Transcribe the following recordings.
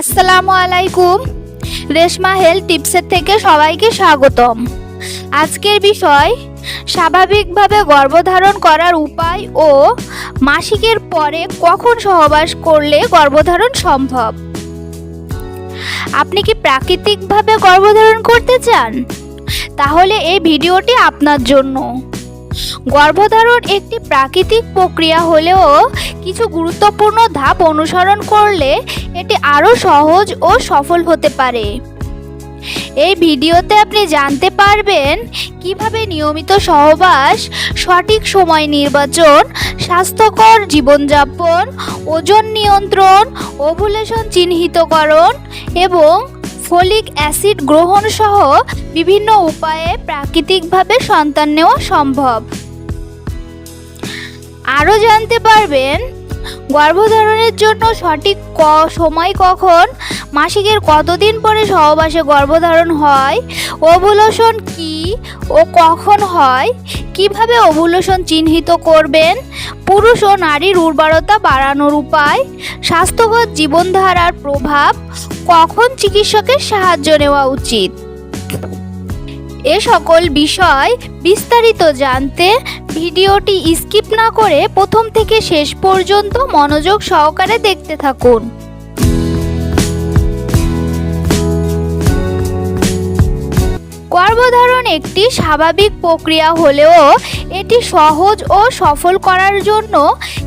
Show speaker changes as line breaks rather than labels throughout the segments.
আসসালামু আলাইকুম। রেশমা হেলথ টিপসের থেকে সবাইকে স্বাগতম। আজকের বিষয়, স্বাভাবিকভাবে গর্ভধারণ করার উপায় ও মাসিকের পরে কখন সহবাস করলে গর্ভধারণ সম্ভব? আপনি কি প্রাকৃতিকভাবে গর্ভধারণ করতে চান? তাহলে এই ভিডিওটি আপনার জন্য। গর্ভধারণ একটি প্রাকৃতিক প্রক্রিয়া হলেও কিছু গুরুত্বপূর্ণ ধাপ অনুসরণ করলে এটি আরও সহজ ও সফল হতে পারে। এই ভিডিওতে আপনি জানতে পারবেন কীভাবে নিয়মিত সহবাস, সঠিক সময় নির্বাচন, স্বাস্থ্যকর জীবনযাপন, ওজন নিয়ন্ত্রণ, ওভুলেশন চিহ্নিতকরণ এবং ফলিক অ্যাসিড গ্রহণ সহ বিভিন্ন উপায়ে প্রাকৃতিকভাবে সন্তান নেওয়া সম্ভব। আরও জানতে পারবেন গর্ভধারণের জন্য সঠিক ক, সময় কখন? মাসিকের কতদিন পরে সহবাসে গর্ভধারণ হয়? ওভুলেশন কি ও কখন হয়? কীভাবে ওভুলেশন চিহ্নিত করবেন? পুরুষ ও নারীর উর্বরতা বাড়ানোর উপায়? স্বাস্থ্যকর জীবনধারার প্রভাব? কখন চিকিৎসকের সাহায্য নেওয়া উচিত? এ সকল বিষয় বিস্তারিত জানতে ভিডিওটি স্কিপ না করে প্রথম থেকে শেষ পর্যন্ত মনোযোগ সহকারে দেখতে থাকুন। গর্ভধারণ একটি স্বাভাবিক প্রক্রিয়া হলেও এটি সহজ ও সফল করার জন্য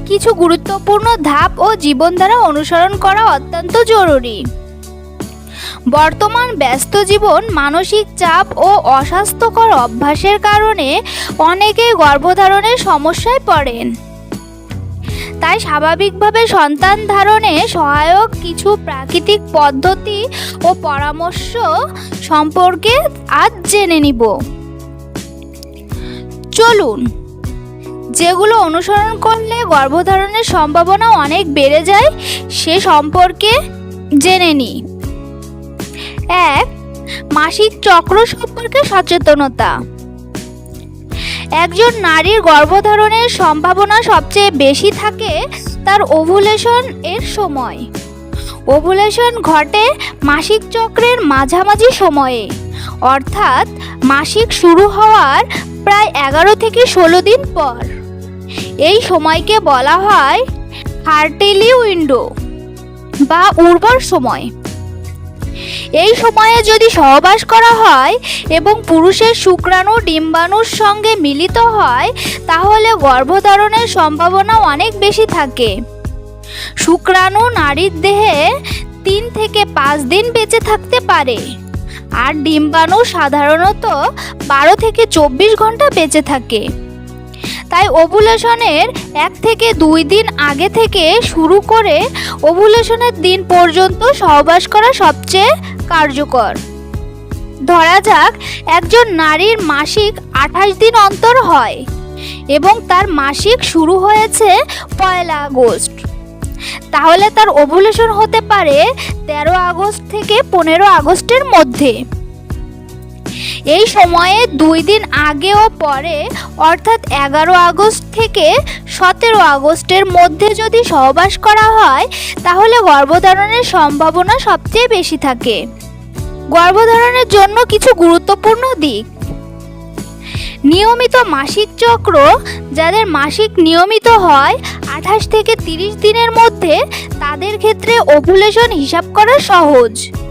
কিছু গুরুত্বপূর্ণ ধাপ ও জীবনধারা অনুসরণ করা অত্যন্ত জরুরি। বর্তমান ব্যস্ত জীবন, মানসিক চাপ ও অস্বাস্থ্যকর অভ্যাসের কারণে অনেকেই গর্ভধারণের সমস্যায় পড়েন। তাই স্বাভাবিকভাবে সন্তান ধারণে সহায়ক কিছু প্রাকৃতিক পদ্ধতি ও পরামর্শ সম্পর্কে আজ জেনে নিব। চলুন, যেগুলো অনুসরণ করলে গর্ভধারণের সম্ভাবনা অনেক বেড়ে যায় সে সম্পর্কে জেনে নিই। এক, মাসিক চক্র সম্পর্কে সচেতনতা। একজন নারীর গর্ভধারণের সম্ভাবনা সবচেয়ে বেশি থাকে তার ওভুলেশন এর সময়। ওভুলেশন ঘটে মাসিক চক্রের মাঝামাঝি সময়ে, অর্থাৎ মাসিক শুরু হওয়ার প্রায় এগারো থেকে ষোলো দিন পর। এই সময়কে বলা হয় ফার্টিলি উইন্ডো বা উর্বর সময়। এই সময়ে যদি সহবাস করা হয় এবং পুরুষের শুক্রাণু, ডিম্বাণুর সঙ্গে মিলিত হয়, তাহলে গর্ভধারণের সম্ভাবনা অনেক বেশি থাকে। শুক্রাণু নারীর দেহে তিন থেকে পাঁচ দিন বেঁচে থাকতে পারে। আর ডিম্বাণু সাধারণত বারো থেকে চব্বিশ ঘণ্টা বেঁচে থাকে। তাই ওভুলেশনের এক থেকে দুই দিন আগে থেকে শুরু করে ওভুলেশনের দিন পর্যন্ত সহবাস করা সবচেয়ে কার্যকর। ধরা যাক, একজন নারীর মাসিক আঠাশ দিন অন্তর হয় এবং তার মাসিক শুরু হয়েছে পয়লা আগস্ট। তাহলে তার ওভুলেশন হতে পারে তেরো আগস্ট থেকে পনেরো আগস্টের মধ্যে। এই সময়ে দুই দিন আগে ও পরে, অর্থাৎ এগারো আগস্ট থেকে সতেরো আগস্টের মধ্যে যদি সহবাস করা হয়, তাহলে গর্ভধারণের সম্ভাবনা সবচেয়ে বেশি থাকে। গর্ভধারণের জন্য কিছু গুরুত্বপূর্ণ দিক। নিয়মিত মাসিক চক্র, যাদের মাসিক নিয়মিত হয় আঠাশ থেকে তিরিশ দিনের মধ্যে, তাদের ক্ষেত্রে ওভুলেশন হিসাব করা সহজ।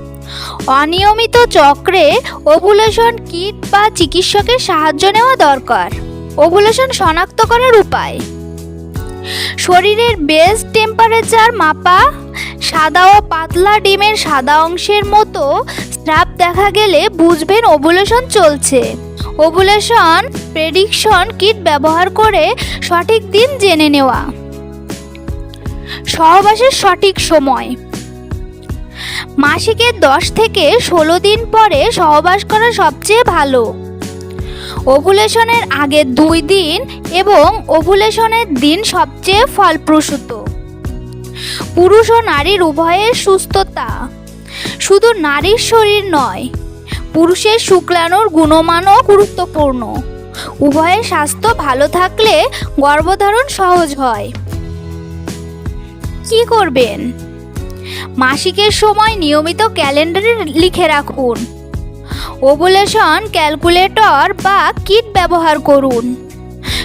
অনিয়মিত চক্রে ওভুলেশন কিট বা চিকিৎসকের সাহায্য নেওয়া দরকার। ওভুলেশন শনাক্ত করার উপায়। শরীরের বেস টেম্পারেচার মাপা, সাদা ও পাতলা ডিমের সাদা অংশের মতো স্রাব দেখা গেলে বুঝবেন ওভুলেশন চলছে। ওভুলেশন প্রেডিকশন কিট ব্যবহার করে সঠিক দিন জেনে নেওয়া। সহবাসের সঠিক সময়। মাসিকের দশ থেকে ষোলো দিন পরে সহবাস করা সবচেয়ে ভালো। ওভুলেশনের আগের দুই দিন এবং ওভুলেশনের দিন সবচেয়ে ফলপ্রসূত। পুরুষ ও নারীর উভয়ের সুস্থতা। শুধু নারীর শরীর নয়, পুরুষের শুক্লাণুর গুণমানও গুরুত্বপূর্ণ। উভয়ের স্বাস্থ্য ভালো থাকলে গর্ভধারণ সহজ হয়। কি করবেন? মাসিকের সময় নিয়মিত ক্যালেন্ডারে লিখে রাখুন। ওভুলেশন, ক্যালকুলেটর বা কিট ব্যবহার করুন।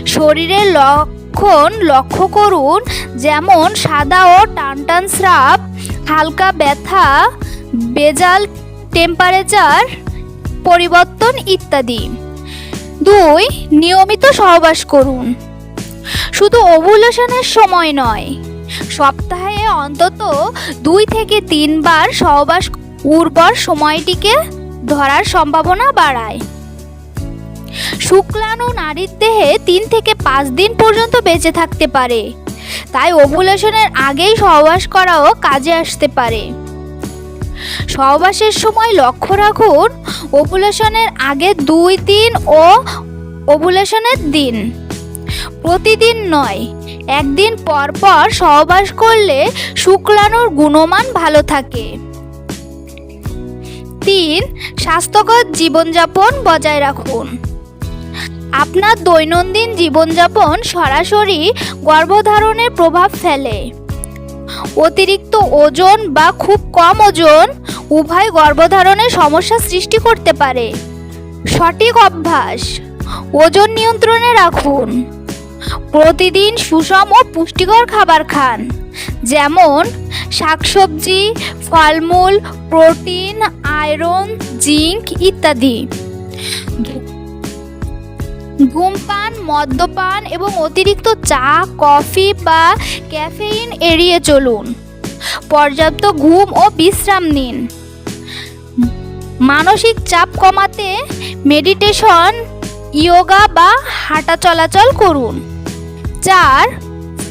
শরীরের লক্ষণ লক্ষ্য করুন, যেমন সাদা ও টানটান স্রাব, হালকা ব্যথা, বেজাল টেম্পারেচার, পরিবর্তন ইত্যাদি। দুই, নিয়মিত সহবাস করুন। শুধু ওভুলেশনের সময় নয় সপ্তাহে অন্তত দুই থেকে তিনবার সহবাস উর্বর সময়টিকে ধরার সম্ভাবনা বাড়ায়। শুক্লাণু নারীর দেহে তিন থেকে পাঁচ দিন পর্যন্ত বেঁচে থাকতে পারে। তাই ওভুলেশনের আগেই সহবাস করাও কাজে আসতে পারে। সহবাসের সময় লক্ষ্য রাখুন ওভুলেশনের আগে দুই দিন ও ওভুলেশনের দিন। প্রতিদিন নয় একদিন পর পর সহবাস করলে শুক্লাণুর গুণমান ভালো থাকে। তিন, স্বাস্থ্যকর জীবনযাপন বজায় রাখুন। আপনার দৈনন্দিন জীবনযাপন সরাসরি গর্ভধারণের প্রভাব ফেলে। অতিরিক্ত ওজন বা খুব কম ওজন উভয় গর্ভধারণের সমস্যা সৃষ্টি করতে পারে। সঠিক অভ্যাস, ওজন নিয়ন্ত্রণে রাখুন। প্রতিদিন সুষম ও পুষ্টিকর খাবার খান। যেমন শাকসবজি, ফলমূল, প্রোটিন, আয়রন, জিঙ্ক ইত্যাদি। ধূমপান মদ্যপান এবং অতিরিক্ত চা, কফি বা ক্যাফেইন এড়িয়ে চলুন। পর্যাপ্ত ঘুম ও বিশ্রাম নিন। মানসিক চাপ কমাতে মেডিটেশন ইয়োগা বা হাঁটা চলাচল করুন। চার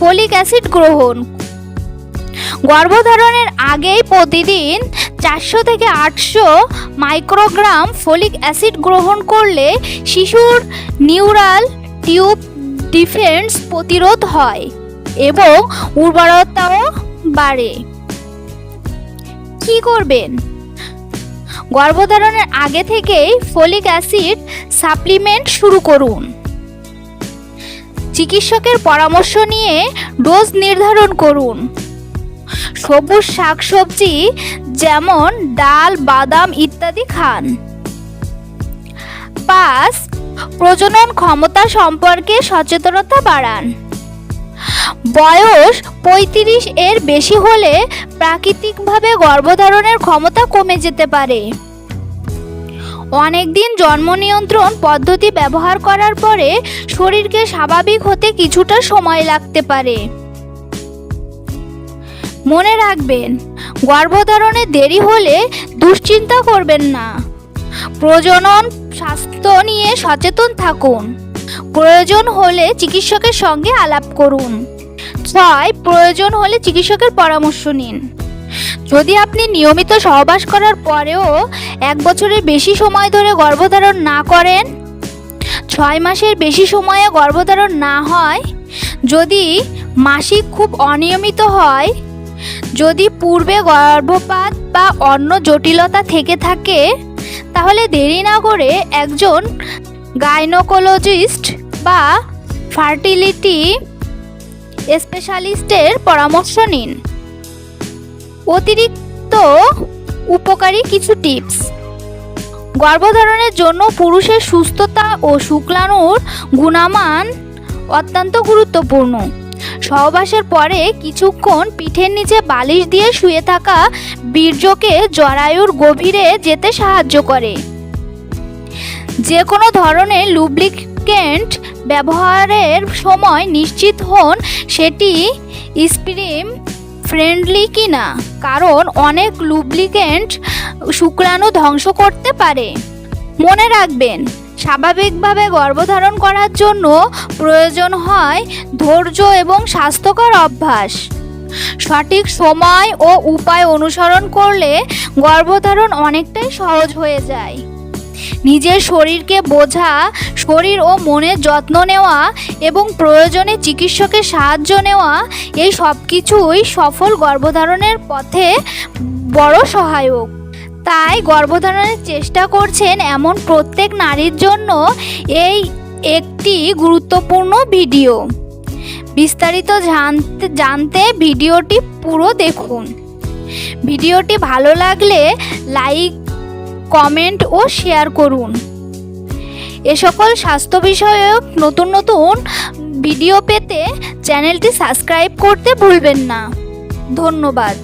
ফলিক অ্যাসিড গ্রহণ। গর্ভধারণের আগেই প্রতিদিন চারশো থেকে আটশো মাইক্রোগ্রাম ফলিক অ্যাসিড গ্রহণ করলে শিশুর নিউরাল টিউব ডিফেন্স প্রতিরোধ হয় এবং উর্বরতাও বাড়ে। কি করবেন? গর্ভধারণের আগে থেকেই ফলিক অ্যাসিড সাপ্লিমেন্ট শুরু করুন। চিকিৎসকের পরামর্শ নিয়ে ডোজ নির্ধারণ করুন। সবুজ শাকসবজি যেমন ডাল, বাদাম ইত্যাদি খান। পাঁচ, প্রজনন ক্ষমতা সম্পর্কে সচেতনতা বাড়ান। বয়স পঁয়ত্রিশ এর বেশি হলে প্রাকৃতিকভাবে গর্ভধারণের ক্ষমতা কমে যেতে পারে। অনেকদিন জন্ম নিয়ন্ত্রণ পদ্ধতি ব্যবহার করার পরে শরীরকে স্বাভাবিক হতে কিছুটা সময় লাগতে পারে। মনে রাখবেন, গর্ভধারণে দেরি হলে দুশ্চিন্তা করবেন না। প্রজনন স্বাস্থ্য নিয়ে সচেতন থাকুন। প্রয়োজন হলে চিকিৎসকের সঙ্গে আলাপ করুন। ছয়, প্রয়োজন হলে চিকিৎসকের পরামর্শ নিন। যদি আপনি নিয়মিত সহবাস করার পরেও এক বছরের বেশি সময় ধরে গর্ভধারণ না করেন, ছয় মাসের বেশি সময়ে গর্ভধারণ না হয়, যদি মাসিক খুব অনিয়মিত হয়, যদি পূর্বে গর্ভপাত বা অন্য জটিলতা থেকে থাকে, তাহলে দেরি না করে একজন গাইনোকোলজিস্ট বা ফার্টিলিটি স্পেশালিস্টের পরামর্শ নিন। অতিরিক্ত উপকারী কিছু টিপস। গর্ভধারণের জন্য পুরুষের সুস্থতা ও শুক্লাণুর গুণমান অত্যন্ত গুরুত্বপূর্ণ। সহবাসের পরে কিছুক্ষণ পিঠের নিচে বালিশ দিয়ে শুয়ে থাকা বীর্যকে জরায়ুর গভীরে যেতে সাহায্য করে। যে কোনো ধরনের লুব্রিকেন্ট ব্যবহারের সময় নিশ্চিত হন, সেটি স্প্রিম ফ্রেন্ডলি কিনা? কারণ অনেক লুব্রিকেন্ট শুক্রাণু ধ্বংস করতে পারে। মনে রাখবেন, স্বাভাবিকভাবে গর্ভধারণ করার জন্য প্রয়োজন হয় ধৈর্য এবং স্বাস্থ্যকর অভ্যাস। সঠিক সময় ও উপায় অনুসরণ করলে গর্ভধারণ অনেকটাই সহজ হয়ে যায়। নিজের শরীরকে বোঝা, শরীর ও মনের যত্ন নেওয়া এবং প্রয়োজনে চিকিৎসকের সাহায্য নেওয়া, এই সব কিছুই সফল গর্ভধারণের পথে বড় সহায়ক। তাই গর্ভধারণের চেষ্টা করছেন এমন প্রত্যেক নারীর জন্য এই একটি গুরুত্বপূর্ণ ভিডিও। বিস্তারিত জানতে জানতে ভিডিওটি পুরো দেখুন। ভিডিওটি ভালো লাগলে লাইক কমেন্ট ও শেয়ার করুন। এ সকল স্বাস্থ্য বিষয়ক নতুন নতুন ভিডিও পেতে চ্যানেলটি সাবস্ক্রাইব করতে ভুলবেন না। ধন্যবাদ।